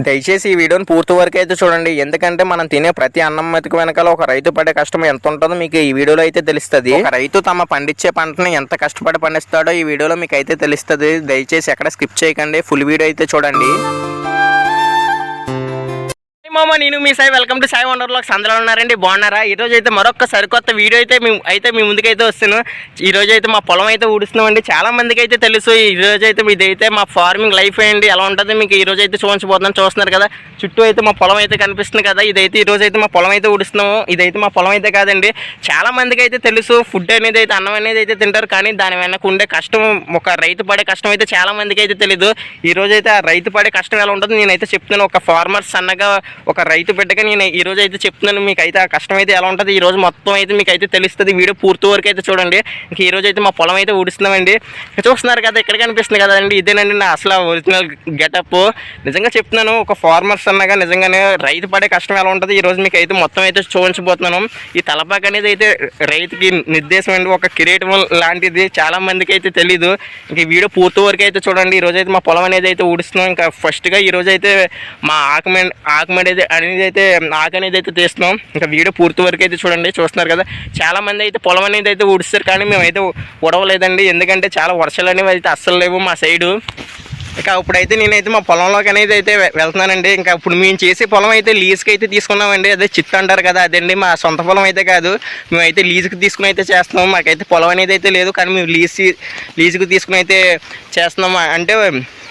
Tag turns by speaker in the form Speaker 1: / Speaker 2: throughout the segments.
Speaker 1: దయచేసి ఈ వీడియోని పూర్తి వరకు అయితే చూడండి. ఎందుకంటే మనం తినే ప్రతి అన్నం మెతుకు వెనకాల ఒక రైతు పడే కష్టం ఎంత ఉంటుందో మీకు ఈ వీడియోలో అయితే తెలుస్తుంది. ఒక రైతు తమ పండించే పంటని ఎంత కష్టపడి పండిస్తాడో ఈ వీడియోలో మీకు అయితే తెలుస్తుంది. దయచేసి ఎక్కడ స్కిప్ చేయకండి. ఫుల్ వీడియో అయితే చూడండి. మామ నేను మీ Sai. Welcome to Sai wonder సందలో ఉన్నారండి? బాగున్నారా? ఈరోజు అయితే మరొక సరికొత్త వీడియో అయితే మేము అయితే మీ ముందుకైతే వస్తున్నాం ఈరోజు అయితే మా పొలం అయితే ఊడుస్తున్నామండి. చాలా మందికి అయితే తెలుసు. ఈ అయితే ఇదైతే మా ఫార్మింగ్ లైఫ్ అండి ఎలా ఉంటుంది? మీకు ఈ అయితే చూపించబోతున్నాం చూస్తున్నారు కదా? చుట్టూ అయితే మా పొలం అయితే కనిపిస్తుంది కదా? ఇదైతే ఈరోజు అయితే మా పొలం అయితే ఊడుస్తున్నాము. ఇదైతే మా పొలం అయితే కాదండి. చాలా మందికి అయితే తెలుసు. ఫుడ్ అనేది అయితే అన్నం అనేది అయితే తింటారు. కానీ దాని వెనక ఉండే కష్టం ఒక రైతు పడే కష్టం అయితే చాలా మందికి అయితే తెలియదు ఈరోజు అయితే ఆ రైతు పడే కష్టం ఎలా ఉంటుందో నేనైతే చెప్తున్నాను. ఒక ఫార్మర్స్ సన్నగా ఒక రైతు బిడ్డగా నేను ఈ రోజు అయితే చెప్తున్నాను మీకు అయితే ఆ కష్టం అయితే ఎలా ఉంటుంది? ఈ రోజు మొత్తం అయితే మీకు అయితే తెలుస్తుంది వీడియో పూర్తి వరకు అయితే చూడండి. ఇంక ఈ రోజు అయితే మా పొలం అయితే ఊడుస్తున్నామండి. చూస్తున్నారు కదా ఇక్కడ కనిపిస్తుంది కదండి ఇదేనండి నా అసలు ఒరిజినల్ గెటప్ నిజంగా చెప్తున్నాను ఒక ఫార్మర్స్ అన్నగా నిజంగానే రైతు పడే కష్టం ఎలా ఉంటుంది? ఈ రోజు మీకు అయితే మొత్తం అయితే చూపించబోతున్నాను. ఈ తలపాక అనేది అయితే రైతుకి నిర్దేశం అండి ఒక కిరీటం లాంటిది చాలా మందికి అయితే తెలీదు. ఇంక వీడియో పూర్తి వరకు అయితే చూడండి. ఈ రోజు అయితే మా పొలం అనేది అయితే ఊడుస్తున్నాం. ఇంకా ఫస్ట్గా ఈ రోజు అయితే మా ఆకుమెండ్ ఆకుమెండ్ అనేది అనేది అయితే ఆకు అనేది అయితే తీస్తున్నాం. ఇంకా వీడియో పూర్తి వరకు అయితే చూడండి. చూస్తున్నారు కదా చాలా మంది అయితే పొలం అనేది అయితే ఊడిస్తారు కానీ మేమైతే ఉడవలేదండి ఎందుకంటే చాలా వర్షాలు అనేవి అయితే అస్సలు లేవు మా సైడు. ఇక ఇప్పుడైతే నేనైతే మా పొలంలోకి అనేది అయితే వెళ్తున్నానండి. ఇంకా ఇప్పుడు మేము చేసే పొలం అయితే లీజ్కి అయితే తీసుకున్నామండి. అదే చిత్త అంటారు కదా అదండి మా సొంత పొలం అయితే కాదు. మేమైతే లీజుకి తీసుకుని అయితే చేస్తున్నాం. మాకైతే పొలం అనేది అయితే లేదు కానీ మేము లీజ్ లీజుకి తీసుకుని అయితే చేస్తున్నాం. అంటే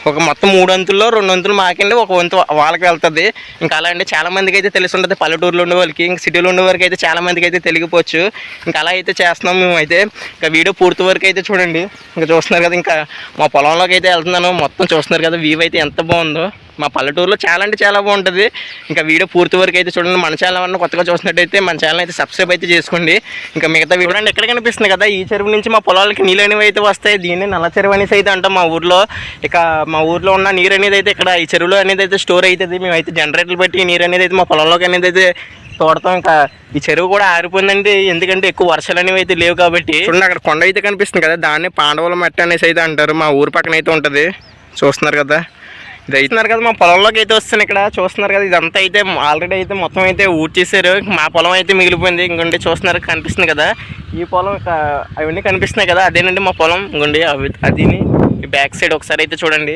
Speaker 1: ఒక మొత్తం మూడు వంతుల్లో రెండు వంతులు మాకండి ఒక వంతు వాళ్ళకి వెళ్తుంది. ఇంకా అలా అండి చాలా మందికి అయితే తెలిసి ఉంటుంది పల్లెటూరులో ఉండే వాళ్ళకి ఇంకా సిటీలో ఉండే వరకు అయితే చాలా మందికి అయితే తెలియకపోవచ్చు. ఇంకా అలా అయితే చేస్తున్నాం మేము అయితే ఇంకా వీడియో పూర్తి వరకు అయితే చూడండి. ఇంకా చూస్తున్నారు కదా ఇంకా మా పొలంలోకి అయితే వెళ్తున్నాను. మొత్తం చూస్తున్నారు కదా వ్యూ అయితే ఎంత బాగుందో. మా పల్లెటూరులో చాలా అంటే చాలా బాగుంటుంది. ఇంకా వీడియో పూర్తి వరకు అయితే చూడండి. మన ఛానల్ ఏమన్నా కొత్తగా చూసినట్టయితే మన ఛానల్ అయితే సబ్స్క్రైబ్ అయితే చేసుకోండి. ఇంకా మిగతా వీడియో చూడండి ఎక్కడ కనిపిస్తుంది కదా? ఈ చెరువు నుంచి మా పొలాలకి నీళ్ళు అనేవి అయితే వస్తాయి. దీన్ని నల్ల చెరువు అనేసి అయితే అంటాం మా ఊర్లో. ఇక మా ఊర్లో ఉన్న నీరు అనేది అయితే ఇక్కడ ఈ చెరువులో అనేది అయితే స్టోర్ అవుతుంది. మేమైతే జనరేటర్లు పెట్టి నీరు అనేది అయితే మా పొలంలోకి అనేది అయితే తోడతాం. ఇంకా ఈ చెరువు కూడా ఆరిపోయిందండి. ఎందుకంటే ఎక్కువ వర్షాలు అనేవి అయితే లేవు కాబట్టి. చూడండి అక్కడ కొండ అయితే కనిపిస్తుంది కదా. దాన్ని పాండవుల మట్టి అనేసి అయితే అంటారు. మా ఊరు పక్కన అయితే ఉంటుంది. చూస్తున్నారు కదా? ఇది అవుతున్నారు కదా మా పొలంలోకి అయితే వస్తుంది ఇక్కడ. చూస్తున్నారు కదా ఇదంతా అయితే ఆల్రెడీ అయితే మొత్తం అయితే ఊడ్చేసారు మా పొలం అయితే మిగిలిపోయింది. ఇంకొండి చూస్తున్నారు కనిపిస్తుంది కదా. ఈ పొలం అవన్నీ కనిపిస్తున్నాయి కదా. అదేనండి మా పొలం. ఇంకొండి అవి అదిని బ్యాక్ సైడ్ ఒకసారి అయితే చూడండి.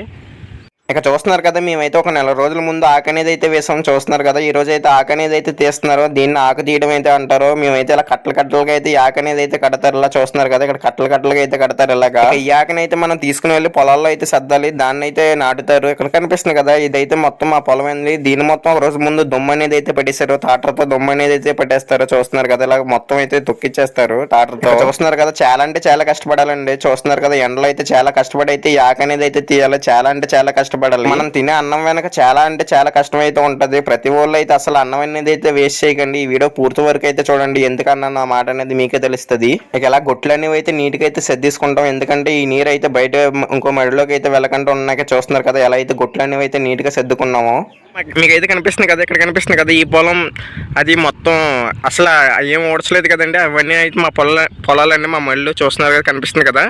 Speaker 1: ఇక చూస్తున్నారు కదా మేమైతే ఒక నెల రోజుల ముందు ఆకు అనేది అయితే వేసాం చూస్తున్నారు కదా ఈ రోజు అయితే ఆకు అనేది అయితే తీస్తున్నారు దీన్ని ఆకు తీయడం అయితే అంటారు మేమైతే ఇలా కట్టలు కట్టలుగా అయితే ఈ ఆకు అనేది అయితే కడతారు ఇలా చూస్తున్నారు కదా ఇక్కడ కట్టలు కట్టలుగా అయితే కడతారు ఇలాగా. ఈ ఆకుని అయితే మనం తీసుకుని వెళ్ళి పొలాల్లో అయితే సర్దాలి దాన్ని అయితే నాటుతారు ఇక్కడ కనిపిస్తుంది కదా ఇదైతే మొత్తం మా పొలం అండి దీని మొత్తం ఒక రోజు ముందు దుమ్ము అనేది అయితే పెట్టేశారు టాటర్తో దుమ్ము అనేది అయితే పెట్టేస్తారు చూస్తున్నారు కదా ఇలా మొత్తం అయితే తొక్కిచ్చేస్తారు టాటర్తో. చూస్తున్నారు కదా చాలా అంటే చాలా కష్టపడాలండి చూస్తున్నారు కదా ఎండలో అయితే చాలా కష్టపడి అయితే ఈ ఆకు అనేది అయితే తీయాలి చాలా అంటే చాలా కష్టపడాలి మనం తినే అన్నం వెనక చాలా అంటే చాలా కష్టం అయితే ఉంటది. ప్రతి ఊళ్ళో అయితే అసలు అన్నం అనేది అయితే వేస్ట్ చేయకండి. ఈ వీడియో పూర్తి వరకు అయితే చూడండి. ఎందుకన్నా నా మాట అనేది మీకే తెలుస్తుంది. ఇక ఇలా గొట్లు అనేవి అయితే నీట్గా అయితే సర్దీసుకుంటాం. ఎందుకంటే ఈ నీరు అయితే బయట ఇంకో మడిలోకి అయితే వెళ్ళకుండా ఉన్నాక చూస్తున్నారు కదా. ఎలా అయితే గొట్లు అనేవి అయితే నీట్గా సర్దుకున్నామో. మీకైతే కనిపిస్తుంది కదా ఇక్కడ కనిపిస్తుంది కదా ఈ పొలం. అది మొత్తం అసలు ఏం ఓడ్చలేదు కదండి. అవన్నీ అయితే మా పొల పొలాలన్నీ మా మళ్ళీ చూస్తున్నారు కదా కనిపిస్తుంది కదా.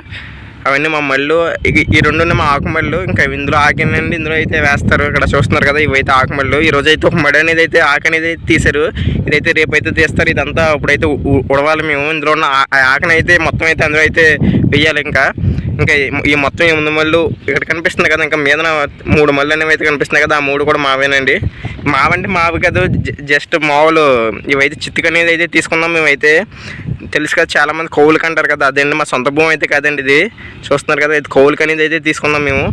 Speaker 1: అవన్నీ మా మళ్ళు ఈ రెండు ఉన్న మా ఆకుమళ్ళు ఇంకా ఇందులో ఆకినండి ఇందులో అయితే వేస్తారు. ఇక్కడ చూస్తున్నారు కదా ఇవైతే ఆకుమళ్ళు ఈ రోజు అయితే ఒక మడి అనేది అయితే ఆకు అనేది తీశారు. ఇదైతే రేపు అయితే తీస్తారు. ఇదంతా ఇప్పుడైతే ఉడవాలి మేము. ఇందులో ఉన్న ఆ- ఆకుని అయితే మొత్తం అయితే అందులో అయితే వెయ్యాలి ఇంకా. ఇంకా ఈ- ఈ మొత్తం ఎనిమిది మళ్ళు ఇక్కడ కనిపిస్తుంది కదా ఇంకా మీద మూడు మళ్ళు అనేవి అయితే కనిపిస్తున్నాయి కదా ఆ మూడు కూడా మావేనండి. మావంటే మావి కాదు జస్ట్ మామూలు ఇవైతే చిత్తుకు అనేది అయితే తీసుకున్నాం మేమైతే. తెలుసు కదా చాలామంది కోవులకి కౌలుకి అంటారు కదా అదండి మా సొంత భూమి అయితే కదండి ఇది. చూస్తున్నారు కదా ఇది కోవులకి అనేది అయితే తీసుకున్నాం మేము.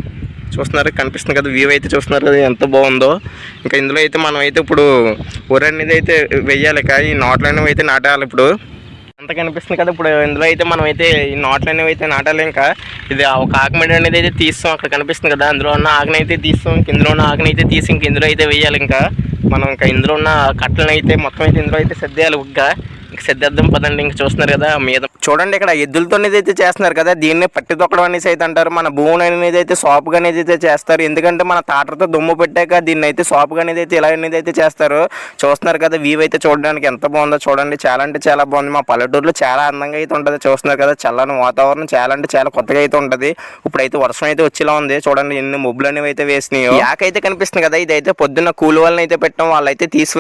Speaker 1: చూస్తున్నారు కనిపిస్తుంది కదా వ్యూ అయితే చూస్తున్నారు కదా ఎంత బాగుందో. ఇంకా ఇందులో అయితే మనం అయితే ఇప్పుడు వరి అనేది అయితే వెయ్యాలి ఈ నాట్లు అనేవి అయితే నాటాలి ఇప్పుడు. అంత కనిపిస్తుంది కదా ఇప్పుడు ఇందులో అయితే మనం అయితే ఈ నాట్లు అనేవి అయితే నాటాలి ఇంకా. ఇది ఒక ఆకుమడి అనేది అయితే తీస్తాం అక్కడ కనిపిస్తుంది కదా అందులో ఉన్న ఆకుని అయితే తీస్తాం ఇంక ఇందులో ఉన్న ఆకుని అయితే తీసి ఇంక ఇందులో అయితే వేయాలి ఇంకా. మనం ఇంకా ఇందులో ఉన్న కట్టలను అయితే మొత్తం అయితే ఇందులో అయితే సర్దేయాలి ఇంకా సర్దేద్దాం పదండి ఇంక చూస్తున్నారు కదా మీద చూడండి ఇక్కడ ఎద్దులతో అయితే చేస్తున్నారు కదా దీన్ని పట్టి తొక్కడం అనేసి అయితే అంటారు. మన భూమి అనేది అయితే సాపుగా అనేది అయితే చేస్తారు. ఎందుకంటే మన తాటర్తో దుమ్ము పెట్టాక దీన్ని అయితే సాపుగా అనేది అయితే ఇలా అనేది అయితే చేస్తారు. చూస్తున్నారు కదా వ్యూ అయితే చూడడానికి ఎంత బాగుందో చూడండి. చాలా అంటే చాలా బాగుంది. మా పల్లెటూరులో చాలా అందంగా అయితే ఉంటుంది. చూస్తున్నారు కదా చల్లని వాతావరణం చాలా అంటే చాలా కొత్తగా అయితే ఉంటుంది. ఇప్పుడైతే వర్షం అయితే వచ్చేలా ఉంది. చూడండి ఎన్ని ముబ్బులు అనేవి అయితే వేసినాయి. యాకైతే కనిపిస్తుంది కదా ఇదైతే పొద్దున్న కూలి వాళ్ళని అయితే పెట్టడం. వాళ్ళైతే తీసి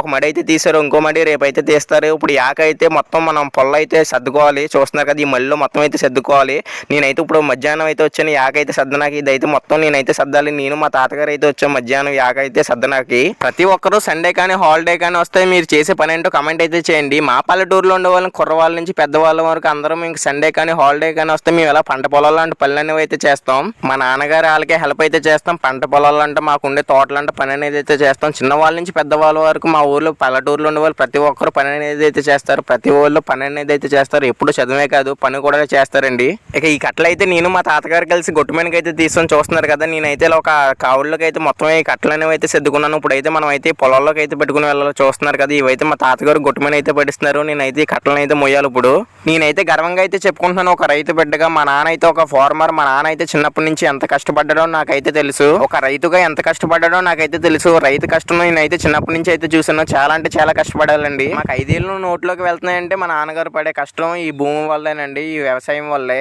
Speaker 1: ఒక మడి అయితే తీసారు ఇంకో మడి రేపు అయితే తీస్తారు. ఇప్పుడు యాక అయితే మొత్తం మనం పొల్ల అయితే సర్దుకోవాలి. చూస్తున్నారు కదా ఈ మళ్ళీ మొత్తం అయితే సర్దుకోవాలి. నేనైతే ఇప్పుడు మధ్యాహ్నం అయితే వచ్చాను. యాకైతే అయితే సర్దనాకి ఇదైతే మొత్తం నేనైతే సర్దాలి. నేను మా తాతగారు అయితే వచ్చాను మధ్యాహ్నం యాక అయితే సర్దనాకి ప్రతి ఒక్కరు సండే కానీ హాలిడే కానీ వస్తే మీరు చేసే పని ఏంటో కమెంట్ అయితే చేయండి. మా పల్లెటూరులో ఉండే వాళ్ళని కుర్రవాళ్ళ నుంచి పెద్దవాళ్ళ వరకు అందరం ఇంక సండే కానీ హాలిడే కానీ వస్తే మేము ఇలా పంట పొలాలు లాంటి పనులు అనేవి అయితే చేస్తాం. మా నాన్నగారు వాళ్ళకే హెల్ప్ అయితే చేస్తాం. పంట పొలాలు అంటే మాకు ఉండే తోటలంటే పని అనేది అయితే చేస్తాం. చిన్నవాళ్ళ నుంచి పెద్దవాళ్ళ వరకు మా ఊర్లో పల్లెటూరులో ఉండే వాళ్ళు ప్రతి ఒక్కరు పని అనేది అయితే చేస్తారు. ప్రతి ఊళ్ళో పని అనేది అయితే చేస్తారు. ఎప్పుడు చదివే కాదు పని కూడా చేస్తారండి. ఇక ఈ కట్టలు అయితే నేను మా తాతగారు కలిసి గొట్టుమేనకి అయితే తీసుకొని చూస్తున్నారు కదా నేనైతే ఒక కావుల్లోకి అయితే మొత్తం ఈ కట్టలు అనేవి అయితే సర్దుకున్నాను. ఇప్పుడు అయితే మనం అయితే పొలాల్లోకి అయితే పెట్టుకుని వెళ్ళాలి చూస్తున్నారు కదా ఇవైతే మా తాతగారు గొట్టుమని అయితే పడిస్తున్నారు. నేనైతే ఈ కట్టలను అయితే మొయ్యాలి ఇప్పుడు. నేనైతే గర్వంగా అయితే చెప్పుకుంటున్నాను ఒక రైతు బిడ్డగా మా నాన్న అయితే ఒక ఫార్మర్ మా నాన్న అయితే చిన్నప్పటి నుంచి ఎంత కష్టపడ్డాడో నాకైతే తెలుసు. ఒక రైతుగా ఎంత కష్టపడ్డాడో నాకైతే తెలుసు. రైతు కష్టం నేనైతే చిన్నప్పటి నుంచి అయితే చూసాను చాలా అంటే చాలా కష్టపడాలండి. మాకు ఐదేళ్ళు నోట్లోకి వెళ్తున్నాయంటే మా నాన్నగారు పడే కష్టం ఈ భూమి వల్లేనండి ఈ వ్యవసాయం వల్లే.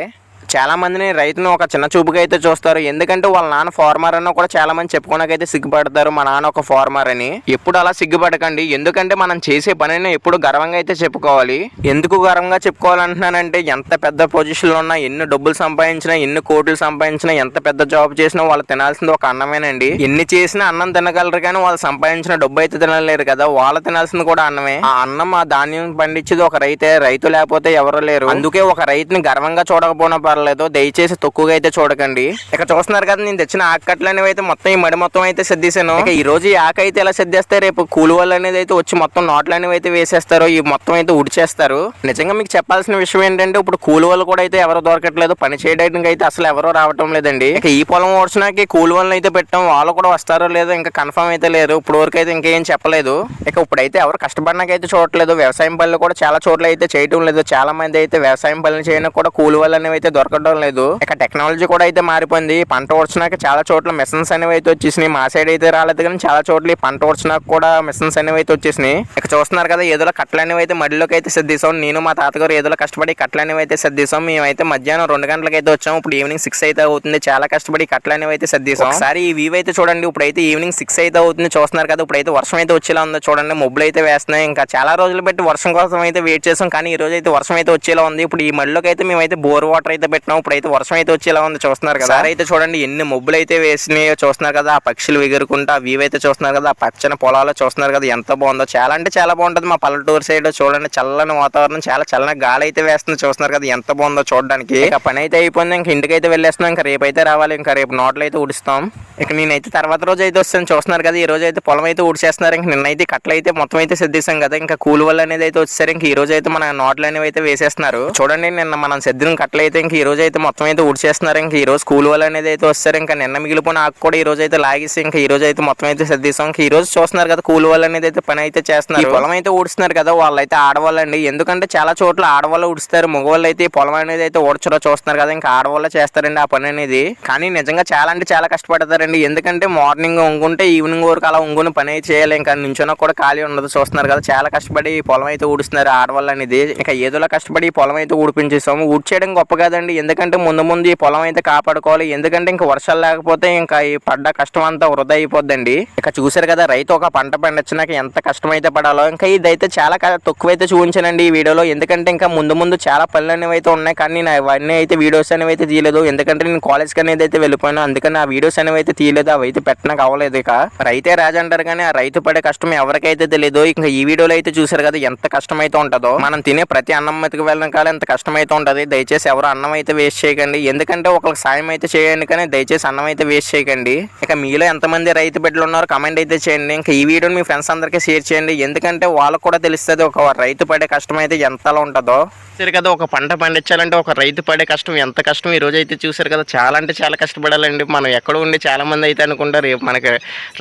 Speaker 1: చాలా మందిని రైతును ఒక చిన్న చూపుగా అయితే చూస్తారు. ఎందుకంటే వాళ్ళ నాన్న ఫార్మర్ అన్న కూడా చాలా మంది చెప్పుకోనకైతే సిగ్గుపడతారు మా నాన్న ఒక ఫార్మర్ అని. ఎప్పుడు అలా సిగ్గుపడకండి. ఎందుకంటే మనం చేసే పనిని ఎప్పుడు గర్వంగా అయితే చెప్పుకోవాలి. ఎందుకు గర్వంగా చెప్పుకోవాలంటున్నానంటే ఎంత పెద్ద పొజిషన్లో ఉన్నా ఎన్ని డబ్బులు సంపాదించినా ఎన్ని కోట్లు సంపాదించినా ఎంత పెద్ద జాబ్ చేసినా వాళ్ళు తినాల్సింది ఒక అన్నమేనండి. ఎన్ని చేసినా అన్నం తినగలరు కానీ వాళ్ళు సంపాదించిన డబ్బు అయితే తినలేరు కదా. వాళ్ళు తినాల్సింది కూడా అన్నమే. ఆ అన్నం ఆ ధాన్యం పండించేది ఒక రైతే రైతు లేకపోతే ఎవరు లేరు. అందుకే ఒక రైతుని గర్వంగా చూడకపోయినా పర్లేదు దయచేసి తక్కువగా అయితే చూడకండి. ఇక చూస్తున్నారు కదా నేను తెచ్చిన ఆకట్లు అనేవి అయితే మొత్తం ఈ మడి మొత్తం అయితే సర్దేశాను ఇక ఈ రోజు ఈ ఆక అయితే ఎలా సిద్ధిస్తే రేపు కూలి వాళ్ళు అనేది అయితే వచ్చి మొత్తం నోట్లు అనేవి అయితే వేసేస్తారు. ఈ మొత్తం అయితే ఉడిచేస్తారు నిజంగా మీకు చెప్పాల్సిన విషయం ఏంటంటే ఇప్పుడు కూలి వాళ్ళు కూడా అయితే ఎవరు దొరకట్లేదు. పని చేయడానికి అయితే అసలు ఎవరో రావటం లేదండి. ఇక ఈ పొలం ఓడ్చినాకి కూలి వాళ్ళని అయితే పెట్టాం. వాళ్ళు కూడా వస్తారో లేదో ఇంకా కన్ఫర్మ్ అయితే లేరు. ఇప్పుడు వరకు అయితే ఇంకేం చెప్పలేదు. ఇక ఇప్పుడైతే ఎవరు కష్టపడినాకైతే చూడట్లేదు. వ్యవసాయం పనులు కూడా చాలా చోట్ల అయితే చేయటం లేదు. చాలా మంది అయితే వ్యవసాయం పనులు చేయడానికి కూడా కూలి వాళ్ళు అనేవి అయితే దొరకడం లేదు. ఇక టెక్నాలజీ కూడా అయితే మారిపోయింది. పంట ఓడ్చినాక చాలా చోట్ల మిషన్స్ అనేవి అయితే వచ్చేసినాయి. మా సైడ్ అయితే రాలేదు కానీ చాలా చోట్ల పంట ఓడ్చినాక కూడా మిషన్స్ అనేవి అయితే వచ్చేసినాయి. ఇక చూస్తున్నారు కదా ఏదో కట్టలు అనేవి అయితే మడిలోకి అయితే సిద్ధిస్తాం నేను మా తాతగారు ఏదో కష్టపడి కట్టలు అనేవి అయితే సిద్ధిస్తాం మేమైతే మధ్యాహ్నం రెండు గంటలకు అయితే వచ్చాం. ఇప్పుడు ఈవినింగ్ సిక్స్ అయితే అవుతుంది. చాలా కష్టపడి కట్టలు అనేవి అయితే సిద్ధిస్తాం ఒకసారి ఈ వ్యూ అయితే చూడండి. ఇప్పుడైతే ఈవినింగ్ సిక్స్ అయితే అవుతుంది. చూస్తున్నారు కదా ఇప్పుడైతే వర్షం అయితే వచ్చేలా ఉందో చూడండి. మొబ్బులు అయితే వేస్తున్నాయి. ఇంకా చాలా రోజులు పెట్టి వర్షం కోసం అయితే వెయిట్ చేసాం కానీ ఈ రోజు అయితే వర్షం అయితే వచ్చేలా ఉంది. ఇప్పుడు ఈ మడిలోకి అయితే మేమైతే బోర్ వాటర్ అయితే పెట్టినాం. ఇప్పుడైతే వర్షం అయితే వచ్చేలా ఉంది. చూస్తున్నారు కదా. అయితే చూడండి ఎన్ని మబ్బులు అయితే వేసినాయో చూస్తున్నారు కదా. ఆ పక్షులు ఎగురుకుంటా ఆ వ్యూ అయితే చూస్తున్నారు కదా. ఆ పచ్చని పొలాలు చూస్తున్నారు కదా ఎంత బాగుందో. చాలా అంటే చాలా బాగుంటుంది. మా పల్లెటూరు సైడ్ చూడండి చల్లని వాతావరణం. చాలా చల్లని గాలి అయితే వేస్తుంది చూస్తున్నారు కదా. ఎంత బాగుందో చూడడానికి. ఇక పని అయితే అయిపోయింది. ఇంకా ఇంటికి అయితే వెళ్ళేస్తున్నాం. ఇంకా రేపు అయితే రావాలి. ఇంకా రేపు నోట్లు అయితే ఉడుస్తాం ఇక నేనైతే తర్వాత రోజు అయితే వస్తాను చూస్తున్నారు కదా. ఈ రోజు అయితే పొలం అయితే ఊడ్చేస్తున్నారు. ఇంక నిన్నైతే కట్టలు అయితే మొత్తం అయితే సిద్ధిస్తాం కదా. ఇంకా కూలి వల్ల అనేది అయితే వచ్చేసరికి ఇంక ఈ రోజు అయితే మన నోట్లు అనేవి అయితే వేసేస్తున్నారు. చూడండి నిన్న మనం సిద్ధిన కట్టలు అయితే ఇంక ఈ రోజు అయితే మొత్తం అయితే ఊడ్చేస్తున్నారు. ఇంకా ఈరోజు స్కూల్ వాళ్ళు అనేది అయితే వస్తారు ఇంకా నిన్న మిగిలిపోయిన ఆకు కూడా ఈ రోజు అయితే లాగేసి ఇంకా ఈ రోజు అయితే మొత్తం అయితే సర్దిస్తాం ఇంకా ఈ రోజు చూస్తున్నారు కదా కూలి వాళ్ళు అనేది అయితే పని అయితే చేస్తున్నారు. పొలం అయితే ఊడుస్తున్నారు కదా వాళ్ళైతే ఆడవాళ్ళండి. ఎందుకంటే చాలా చోట్ల ఆడవాళ్ళు ఊడుస్తారు మగవాళ్ళు అయితే ఈ పొలం అనేది అయితే ఊడ్చరో చూస్తున్నారు కదా ఇంకా ఆడవాళ్ళు చేస్తారండి ఆ పని అనేది కానీ నిజంగా చాలా అంటే చాలా కష్టపడతారండి. ఎందుకంటే మార్నింగ్ ఉంగుంటే ఈవినింగ్ వరకు అలా ఉంగుని పని అయితే చేయాలి. ఇంకా నించున్నా కూడా ఖాళీ ఉండదు చూస్తున్నారు కదా చాలా కష్టపడి ఈ పొలం అయితే ఊడుస్తున్నారు ఆడవాళ్ళు అనేది ఇంకా ఏదోలా కష్టపడి ఈ పొలం అయితే ఊడిపించేసాము ఊడ్చేయడం గొప్ప కాదండి. ఎందుకంటే ముందు ముందు ఈ పొలం అయితే కాపాడుకోవాలి. ఎందుకంటే ఇంకా వర్షాలు లేకపోతే ఇంకా ఈ పడ్డ కష్టం అంతా వృధా అయిపోద్దండి. ఇక చూసారు కదా రైతు ఒక పంట పండించినాక ఎంత కష్టం అయితే పడాలో. ఇంకా ఇదైతే చాలా తక్కువ తక్కువైతే చూపించానండి ఈ వీడియోలో. ఎందుకంటే ఇంకా ముందు ముందు చాలా పనులు అనేవి అయితే ఉన్నాయి. కానీ నేను అవన్నీ అయితే వీడియోస్ అనేవి అయితే తీయలేదు. ఎందుకంటే నేను కాలేజ్కి అనేది అయితే వెళ్ళిపోయాను. అందుకని ఆ వీడియోస్ అనేవి అయితే తీయలేదు. అవి అయితే పెట్టడానికి అవ్వలేదు ఇక. రైతే రాజు అంటారు కానీ ఆ రైతు పడే కష్టం ఎవరికైతే తెలియదు ఇంకా ఈ వీడియోలో అయితే చూసారు కదా ఎంత కష్టం అయితే ఉంటుందో. మనం తినే ప్రతి అన్నం మీదకి వెళ్ళడం కాలం ఎంత కష్టం అయితే ఉంటుంది. దయచేసి ఎవరు అన్నం అయితే అయితే వేస్ట్ చేయకండి. ఎందుకంటే ఒకరికి సాయం అయితే చేయండి కానీ దయచేసి అన్నం అయితే వేస్ట్ చేయకండి. ఇక మీలో ఎంతమంది రైతు బిడ్డలు ఉన్నారో కమెంట్ అయితే చేయండి. ఇంకా ఈ వీడియోని మీ ఫ్రెండ్స్ అందరికీ షేర్ చేయండి. ఎందుకంటే వాళ్ళకు కూడా తెలుస్తుంది ఒక రైతు పడే కష్టం అయితే ఎంతలా ఉంటుందో. చూసారు కదా ఒక పంట పండించాలంటే ఒక రైతు పడే కష్టం ఎంత కష్టం? ఈ రోజు అయితే చూసారు కదా చాలా అంటే చాలా కష్టపడాలండి. మనం ఎక్కడ ఉండి చాలామంది అయితే అనుకుంటారు మనకి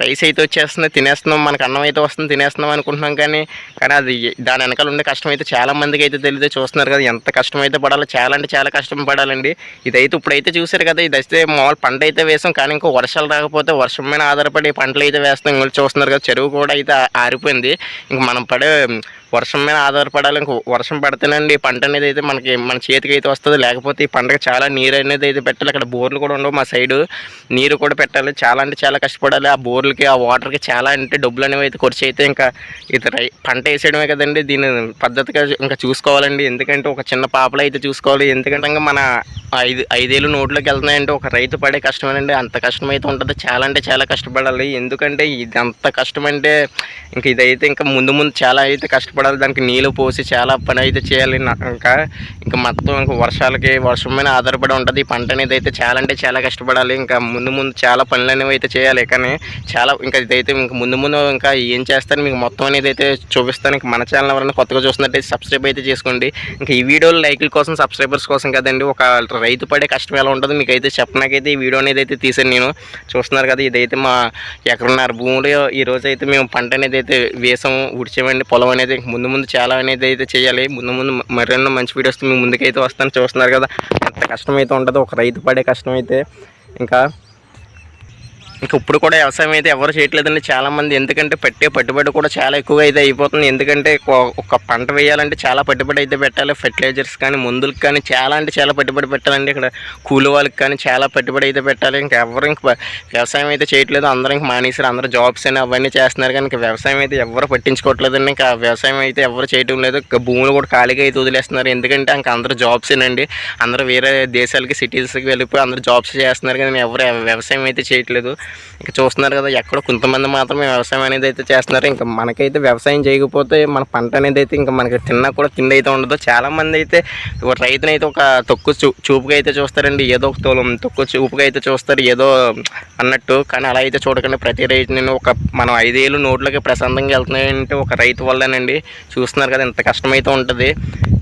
Speaker 1: రైస్ అయితే వచ్చేస్తుంది తినేస్తున్నాం మనకు అన్నం అయితే వస్తుంది తినేస్తున్నాం అనుకుంటున్నాం కానీ కానీ అది దాని వెనకాల ఉండే కష్టం అయితే చాలా మందికి అయితే తెలియదు. చూస్తున్నారు కదా ఎంత కష్టం అయితే పడాలో చాలా అంటే చాలా కష్టం పడాలండి. ఇదైతే ఇప్పుడైతే చూసారు కదా ఇది అయితే మామూలు పంట అయితే వేసాం కానీ ఇంకో వర్షాలు రాకపోతే వర్షం మీద ఆధారపడి పంటలు అయితే వేస్తాం. ఇంకా చూస్తున్నారు కదా చెరువు కూడా అయితే ఆరిపోయింది. ఇంక మనం పడే వర్షం మీద ఆధారపడాలి. ఇంక వర్షం పడితేనండి పంట అనేది అయితే మనకి మన చేతికి అయితే వస్తుంది. లేకపోతే ఈ పంటకి చాలా నీరు అనేది అయితే పెట్టాలి. ఇక్కడ బోర్లు కూడా ఉండవు మా సైడు. నీరు కూడా పెట్టాలి. చాలా అంటే చాలా కష్టపడాలి. ఆ బోర్లకి ఆ వాటర్కి చాలా అంటే డబ్బులు అనేవి అయితే ఖర్చు అయితే ఇంకా ఇది రై పంట వేసేయడమే కదండి. దీన్ని పద్ధతిగా ఇంకా చూసుకోవాలండి. ఎందుకంటే ఒక చిన్న పాపలు అయితే చూసుకోవాలి. ఎందుకంటే ఇంకా మన ఐదు ఐదేళ్ళు నోట్లోకి వెళ్తున్నాయంటే ఒక రైతు పడే కష్టమేనండి. అంత కష్టం అయితే ఉంటుంది చాలా అంటే చాలా కష్టపడాలి. ఎందుకంటే ఇది అంత కష్టం అంటే ఇంక ఇదైతే ఇంకా ముందు ముందు చాలా అయితే కష్టపడాలి. పడాలి దానికి నీళ్ళు పోసి చాలా పని అయితే చేయాలి ఇంకా. ఇంకా మొత్తం ఇంకా వర్షాలకి వర్షం మీద ఆధారపడి ఉంటుంది. ఈ పంట అనేది అయితే చాలా అంటే చాలా కష్టపడాలి. ఇంకా ముందు ముందు చాలా పనులు అనేవి అయితే చేయాలి. కానీ చాలా ఇంకా ఇదైతే ఇంకా ముందు ముందు ఇంకా ఏం చేస్తాను మీకు మొత్తం అనేది అయితే చూపిస్తాను. ఇంకా మన ఛానల్ ఎవరైనా కొత్తగా చూస్తున్నట్టయితే సబ్స్క్రైబ్ అయితే చేసుకోండి. ఇంకా ఈ వీడియోలు లైక్ల కోసం సబ్స్క్రైబర్స్ కోసం కదండి ఒక రైతు పడే కష్టం ఎలా ఉంటుంది మీకు అయితే చెప్పడానికైతే ఈ వీడియో అనేది అయితే తీసాను నేను. చూస్తున్నారు కదా ఇదైతే మా ఎక్కడున్నారు భూమిలో. ఈ రోజు అయితే మేము పంట అనేది అయితే వేసాము ఉడిచామండి పొలం అనేది ముందు ముందు చాలా అనేది అయితే చేయాలి. ముందు ముందు మరెన్నో మంచి వీడియోస్ మీ ముందుకైతే వస్తాను చూస్తున్నారు కదా. ఎంత కష్టం అయితే ఉంటుందో ఒక రైతు పడే కష్టం అయితే ఇంకా ఇంక ఇప్పుడు కూడా వ్యవసాయం అయితే ఎవరు చేయట్లేదండి చాలామంది. ఎందుకంటే పెట్టే పెట్టుబడి కూడా చాలా ఎక్కువ అయితే అయిపోతుంది. ఎందుకంటే ఒక- పంట వేయాలంటే చాలా పెట్టుబడి అయితే పెట్టాలి. ఫెర్టిలైజర్స్ కానీ మందులకు కానీ చాలా అంటే చాలా పెట్టుబడి పెట్టాలండి. ఇక్కడ కూలి వాళ్ళకి కానీ చాలా పెట్టుబడి అయితే పెట్టాలి. ఇంకా ఎవరు ఇంక వ్యవసాయం అయితే చేయట్లేదు. అందరూ ఇంక మానేసారు అందరూ జాబ్స్ అని అవన్నీ చేస్తున్నారు. కానీ ఇంకా వ్యవసాయం అయితే ఎవరు పట్టించుకోవట్లేదండి. ఇంకా వ్యవసాయం అయితే ఎవరు చేయటం లేదు. ఇంకా భూములు కూడా ఖాళీగా అయితే వదిలేస్తున్నారు. ఎందుకంటే ఇంకా అందరూ జాబ్స్ ఏనండి. అందరూ వేరే దేశాలకి సిటీస్కి వెళ్ళిపోయి అందరూ జాబ్స్ చేస్తున్నారు. కానీ ఎవరు వ్యవసాయం అయితే చేయట్లేదు. ఇంకా చూస్తున్నారు కదా ఎక్కడో కొంతమంది మాత్రమే వ్యవసాయం అనేది అయితే చేస్తున్నారు. ఇంకా మనకైతే వ్యవసాయం చేయకపోతే మన పంట అనేది అయితే ఇంకా మనకి తిన్నా కూడా తిండి అయితే ఉండదు. చాలా మంది అయితే ఒక రైతుని అయితే ఒక తక్కువ చూ చూపుగా అయితే చూస్తారండి. ఏదో ఒక తోలం తక్కువ చూపుగా అయితే చూస్తారు. ఏదో అన్నట్టు. కానీ అలా అయితే చూడకండి. ప్రతి రైతుని ఒక మనం ఐదేళ్ళు నోట్లకి ప్రశాంతంగా వెళ్తున్నాయంటే ఒక రైతు వల్లనండి. చూస్తున్నారు కదా ఇంత కష్టమైతే ఉంటుంది.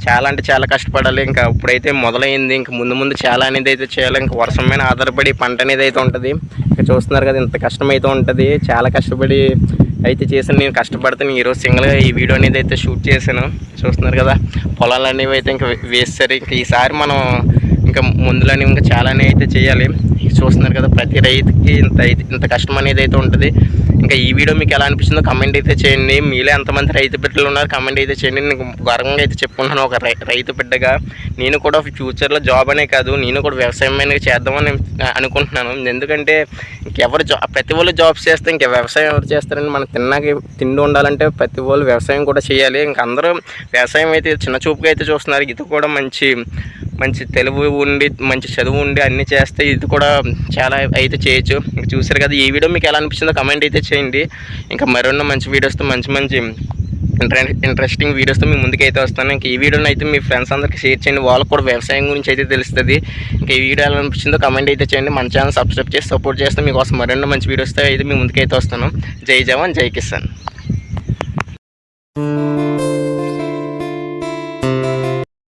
Speaker 1: చాలా అంటే చాలా కష్టపడాలి. ఇంకా ఇప్పుడైతే మొదలైంది. ఇంకా ముందు ముందు చాలా అనేది అయితే చేయాలి. ఇంకా వర్షం మీద ఆధారపడి పంట అనేది అయితే ఉంటుంది. చూస్తున్నారు కదా ఇంత కష్టం అయితే ఉంటుంది. చాలా కష్టపడి అయితే చేశాను. నేను కష్టపడితే ఈరోజు సింగిల్గా ఈ వీడియో అనేది అయితే షూట్ చేశాను. చూస్తున్నారు కదా పొలాలు అనేవి అయితే ఇంకా వేస్తారు. ఇంకా ఈసారి మనం ఇంకా ముందులోనే ఇంకా చాలానే అయితే చేయాలి. చూస్తున్నారు కదా ప్రతి రైతుకి ఇంత అయితే ఇంత కష్టం అనేది అయితే ఉంటుంది. ఇంకా ఈ వీడియో మీకు ఎలా అనిపిస్తుందో కమెంట్ అయితే చేయండి. మీలో ఎంతమంది రైతు బిడ్డలు ఉన్నారు కమెంట్ అయితే చేయండి. నేను గర్వంగా అయితే చెప్పుకుంటున్నాను. ఒక రై రైతు బిడ్డగా నేను కూడా ఫ్యూచర్లో జాబ్ అనే కాదు నేను కూడా వ్యవసాయం అనేది చేద్దామని అనుకుంటున్నాను. ఎందుకంటే ఇంకెవరు జా ప్రతి వాళ్ళు జాబ్స్ చేస్తే ఇంకా వ్యవసాయం ఎవరు చేస్తారని మనం తిన్నాక తిండి ఉండాలంటే ప్రతి వాళ్ళు వ్యవసాయం కూడా చేయాలి. ఇంకా అందరూ వ్యవసాయం అయితే చిన్న చూపుగా అయితే చూస్తున్నారు. ఇది కూడా మంచి మంచి తెలుగు ఉండి మంచి చదువు ఉండి అన్నీ చేస్తే ఇది కూడా చాలా అయితే చేయొచ్చు. ఇంకా చూసారు కదా ఈ వీడియో మీకు ఎలా అనిపించిందో కమెంట్ అయితే చేయండి. ఇంకా మరెన్నో మంచి వీడియోస్తో మంచి మంచి ఇంట్రెస్టింగ్ వీడియోస్తో మీ ముందుకైతే వస్తాను. ఇంకా ఈ వీడియోని అయితే మీ ఫ్రెండ్స్ అందరికీ షేర్ చేయండి. వాళ్ళకు కూడా వ్యవసాయం గురించి అయితే తెలుస్తుంది. ఇంకా ఈ వీడియో ఎలా అనిపించిందో కమెంట్ అయితే చేయండి. మన ఛానల్ సబ్స్క్రైబ్ చేసి సపోర్ట్ చేస్తే మీకోసం మరెన్నో మంచి వీడియోస్తో అయితే మీ ముందుకైతే వస్తాను. జై జవాన్ జై కిసాన్.